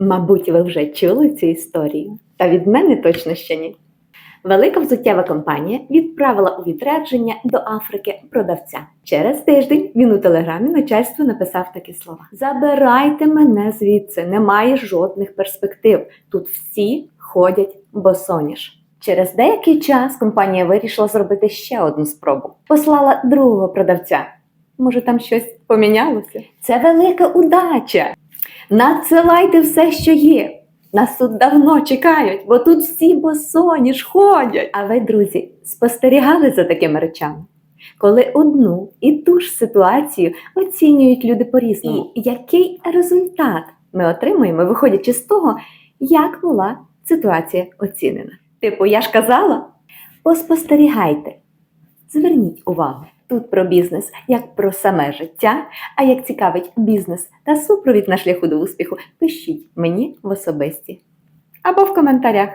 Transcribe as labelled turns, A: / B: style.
A: Мабуть, ви вже чули цю історію, та від мене точно ще ні. Велика взуттєва компанія відправила у відрядження до Африки продавця. Через тиждень він у телеграмі начальству написав такі слова: Забирайте мене звідси, немає жодних перспектив. Тут всі ходять босоніж. Через деякий час компанія вирішила зробити ще одну спробу. Послала другого продавця. Може, там щось помінялося? Це велика удача. Надсилайте все, що є. Нас тут давно чекають, бо тут всі босоніж ходять. А ви, друзі, спостерігали за такими речами? Коли одну і ту ж ситуацію оцінюють люди по-різному, і який результат ми отримуємо, виходячи з того, як була ситуація оцінена. Типу, я ж казала, поспостерігайте, зверніть увагу. Тут про бізнес як про саме життя, а як цікавить бізнес та супровід на шляху до успіху, пишіть мені в особисті або в коментарях.